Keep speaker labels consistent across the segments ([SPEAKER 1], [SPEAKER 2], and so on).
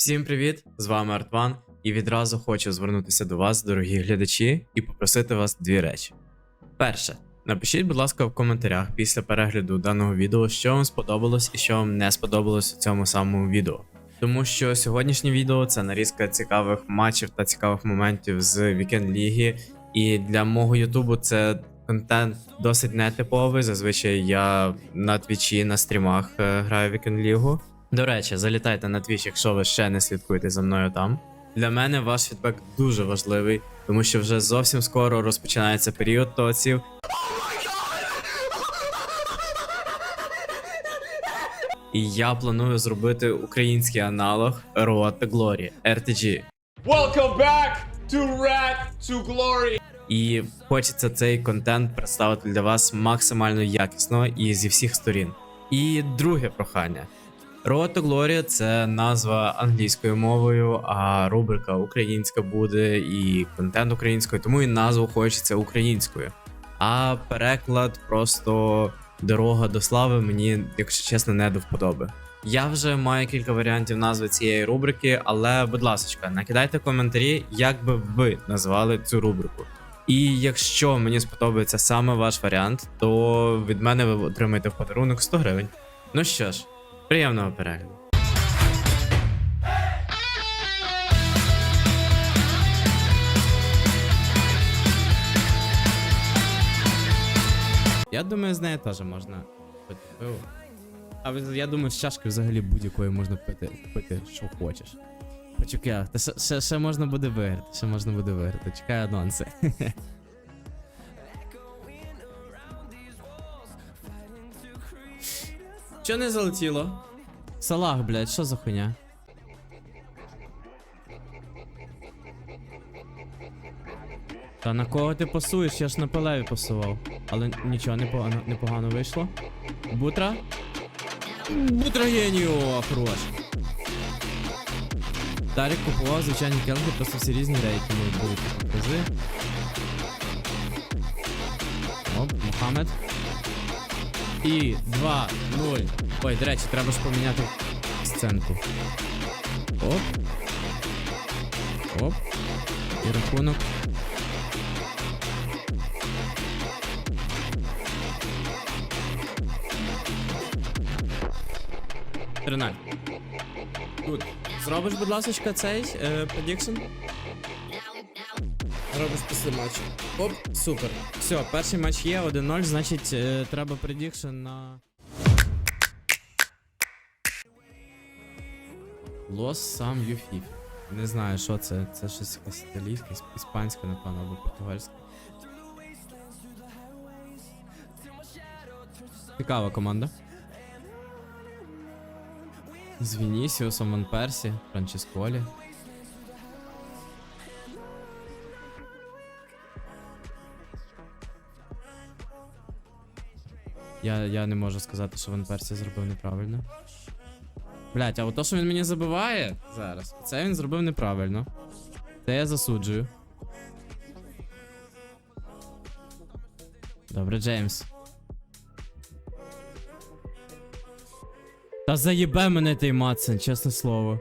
[SPEAKER 1] Всім привіт! З вами Артван, і відразу хочу звернутися до вас, дорогі глядачі, і попросити вас дві речі. Перше, напишіть, будь ласка, в коментарях після перегляду даного відео, що вам сподобалось і що вам не сподобалось у цьому самому відео. Тому що сьогоднішнє відео це нарізка цікавих матчів та цікавих моментів з Вікенд Ліги. І для мого Ютубу це контент досить нетиповий. Зазвичай я на твічі, на стрімах е, граю Вікенд Лігу. До речі, залітайте на Twitch, якщо ви ще не слідкуєте за мною там. Для мене ваш фідбек дуже важливий, тому що вже зовсім скоро розпочинається період тоців. І я планую зробити український аналог Road to Glory RTG.
[SPEAKER 2] Welcome back to Rat to Glory.
[SPEAKER 1] І хочеться цей контент представити для вас максимально якісно і зі всіх сторін. І друге прохання. Road to Glory – це назва англійською мовою, а рубрика українська буде і контент українською, тому і назву хочеться українською. А переклад просто дорога до слави мені, якщо чесно, не до вподоби. Я вже маю кілька варіантів назви цієї рубрики, але, будь ласка, накидайте коментарі, як би ви назвали цю рубрику. І якщо мені сподобається саме ваш варіант, то від мене ви отримаєте в подарунок 100 гривень. Ну що ж, приємного перегляду. Я думаю, з нею теж можна пити пиво. А я думаю, з чашки взагалі будь-якої можна пити, пити, що хочеш. Почекай, ще, ще, можна буде виграти, ще можна буде виграти. Чекай анонси. Що не залетіло? Салах, блядь, що за хуйня? Та на кого ти пасуєш? Я ж на пелеві пасував. Але нічого, непогано, непогано вийшло. Бутра? Бутра геніо, хорош. Дарік купував звичайні келги, просто всі різні рейки можуть бути такі. Оп, Мухаммед. І 2-0. Ой, до речі, треба ж поміняти сценку. Оп. Оп. І рахунок. Тринадцять. Тут. Зробиш, будь ласка, цей е, предікшн? Робиш після матчу. Оп, супер. Все, перший матч є, 1-0, значить е, треба предікшн на. Лос сам Юфіф. Не знаю, що це. Це щось якась італійська, ісп- іспанська, напевно, або португальська. Цікава команда. З Вінісіусом, Ван Персі, Франческолі. Я, я не можу сказати, що Ван Персі зробив неправильно. Блять, а от то, що він мені забиває зараз, це він зробив неправильно. Це я засуджую. Добре, Джеймс. Та заєбе мене той Матсен, чесне слово.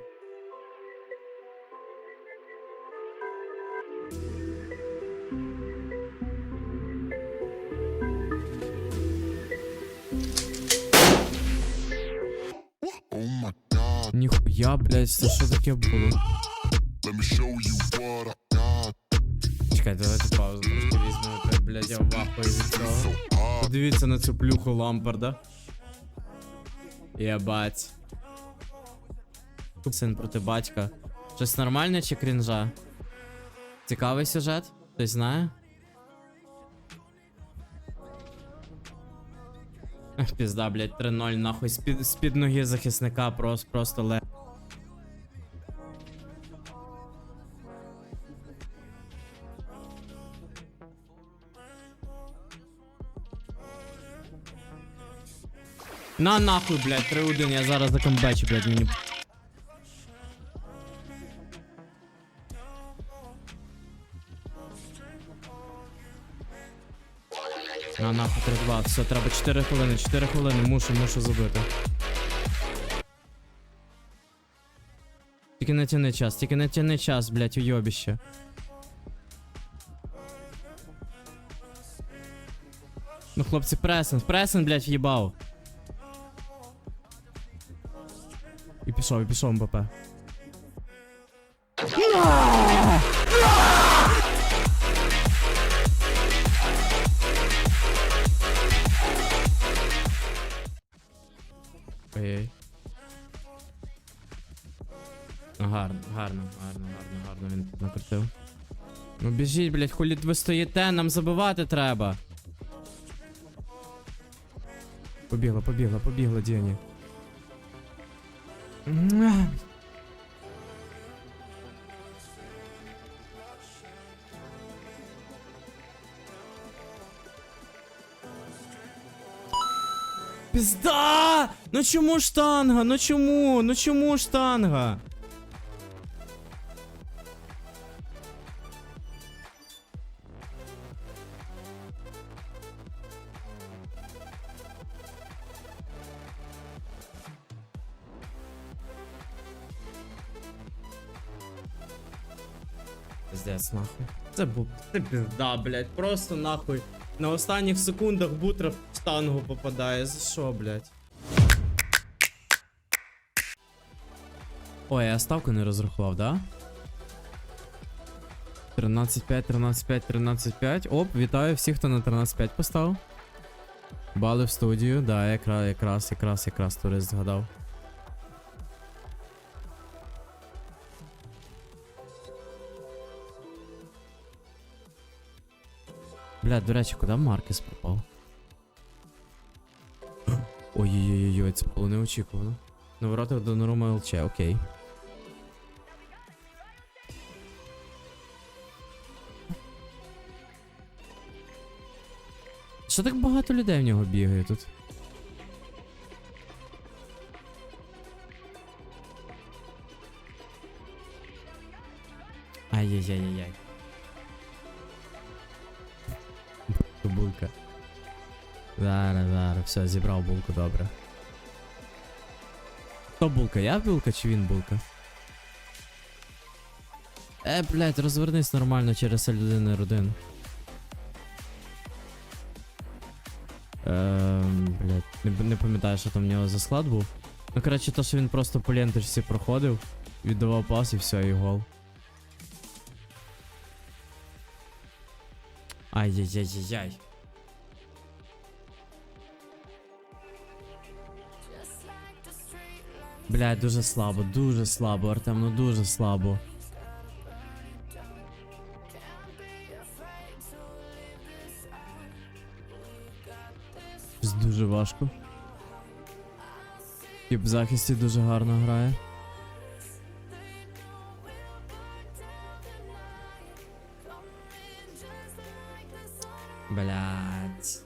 [SPEAKER 1] Ніхуя, блядь, це що таке було? Чекай, давайте паузу трошки візьмемо. Блядь, я в ахуї від цього. Подивіться на цю плюху Лампарда. Єбать. Син проти батька. Щось нормальне чи крінжа? Цікавий сюжет? Хтось знає? Пізда, блядь, 3-0, нахуй. З-під, з-під ноги захисника просто, просто ле. На нахуй, блядь, 3-1, я зараз закомбечу, блядь, мені. На нахуй 3-2, все, треба 4 хвилини, 4 хвилини, мушу, мушу забити. тільки не тяни час, тільки не тяни час, блядь, уйобіще. Ну, хлопці, пресен, пресен, блядь, в'їбав. І пішов, і пішов МБП. Ой-ой. Ну, Гарно, гарно, гарно, гарно, гарно він накрутив. Ну біжіть, блядь, хулі ви стоїте, нам забивати треба. Побігла, побігла, побігла, Діані. Пізда! Ну чому штанга? Ну чому? Ну чому штанга? Пиздец, нахуй. Це був. Це пізда, блядь. Просто нахуй. На останніх секундах бутер в штангу попадає. За що, блядь? Ой, я ставку не розрахував, да? 13-5, 13-5, 13-5. Оп, вітаю всіх, хто на 13-5 поставив. Бали в студію, да, якраз, якраз, якраз, якраз турист згадав. Бля, до речі, куди Маркес пропав? Ой-ой-ой, це було неочікувано. На воротах до Норума ЛЧ, окей. Що так багато людей в нього бігає тут? Ай-яй-яй-яй-яй. Булка. Зараз, зараз, все, зібрав булку, добре. Хто булка? Я булка чи він булка? Е, блядь, розвернись нормально через L1 R1. Ем, блядь, не, пам'ятаю, що там в нього за склад був. Ну, коротше, то, що він просто по ленточці проходив, віддавав пас і все, і гол. Ай-яй-яй-яй-яй. Блядь, дуже слабо, дуже слабо, Артем, ну дуже слабо. Дуже важко. Тип в захисті дуже гарно грає. Блять.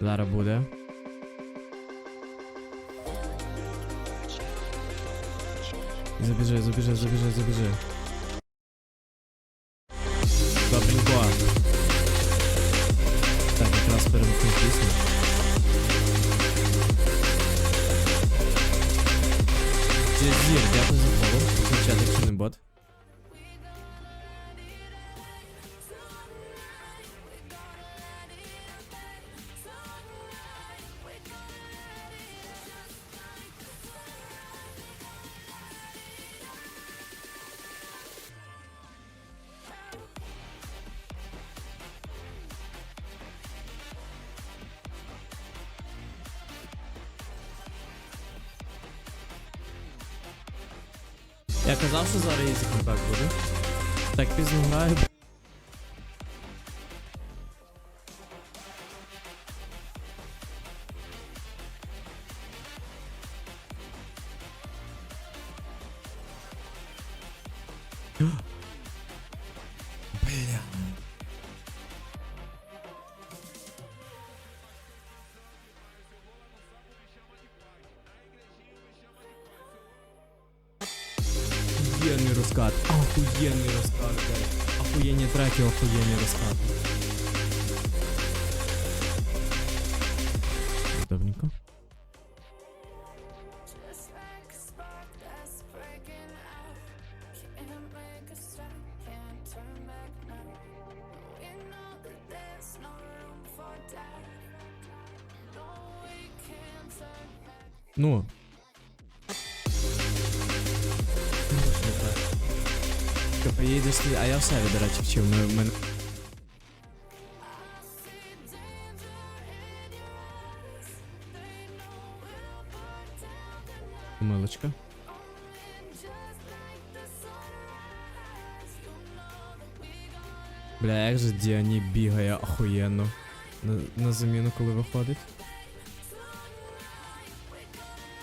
[SPEAKER 1] Зараз буде. Забіжи, забіжи, забіжи, забіжи. Джезір, дякую Я казав, що зараз ізі контакт буде. Так пізно граю. Бля. раскат. Охуенный раскат, блядь. Охуенные траки, охуенный раскат. Давненько. Ну, Поїдеш ти, а я до речі, вчив. Ми, ми... Милочка. Бля, як же Діані бігає охуєнно. На, на заміну, коли виходить.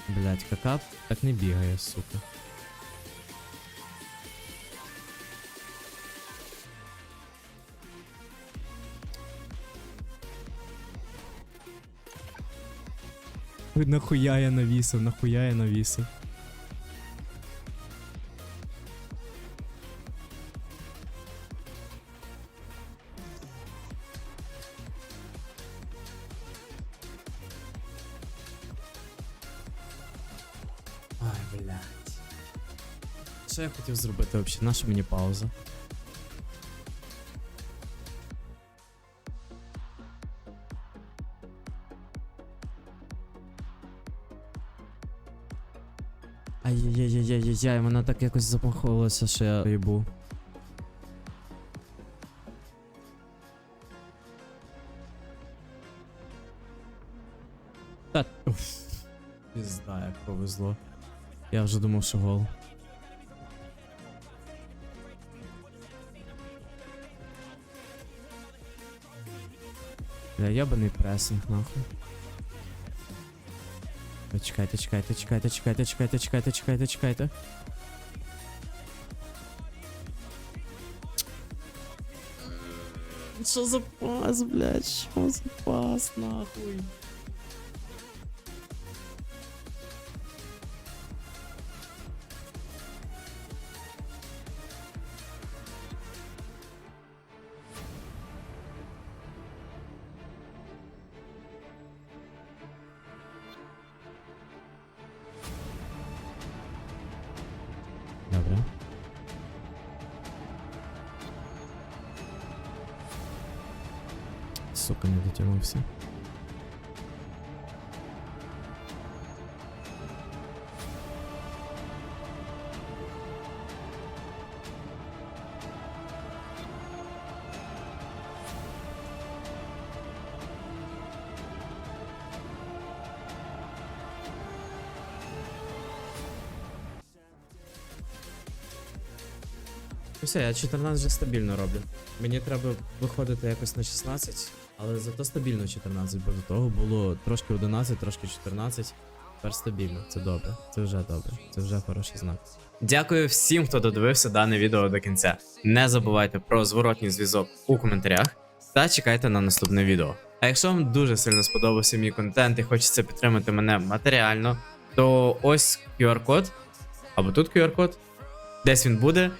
[SPEAKER 1] Блять, кака так не бігає, сука. Нахуя я навісив, нахуя я навісив. Ай, блядь. Що я хотів зробити взагалі? Наша мені пауза? Ай-яй-яй-яй-яй, вона так якось замахувалася, що я їбу. Та уф. Пізда, як повезло. Я вже думав, що гол. Бля, ябаний пресинг, нахуй. Ой, Чекайте, чекайте, чекайте, чекайте, чекайте, чекайте, чекайте, чекайте. Що за пас, блядь, що за пас, нахуй? Сука, не дотягнувся. Все, я 14 вже стабільно роблю. Мені треба виходити якось на 16, але зато стабільно 14, бо до того було трошки 11, трошки 14. Тепер стабільно, це добре, це вже добре, це вже хороший знак. Дякую всім, хто додивився дане відео до кінця. Не забувайте про зворотній зв'язок у коментарях та чекайте на наступне відео. А якщо вам дуже сильно сподобався мій контент і хочеться підтримати мене матеріально, то ось QR-код, або тут QR-код, десь він буде.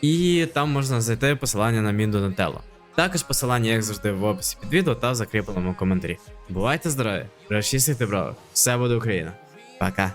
[SPEAKER 1] І там можна знайти посилання на мій Донателло. Також посилання, як завжди, в описі під відео та в закріпленому коментарі. Бувайте здорові, розчистите браво, все буде Україна. Пока.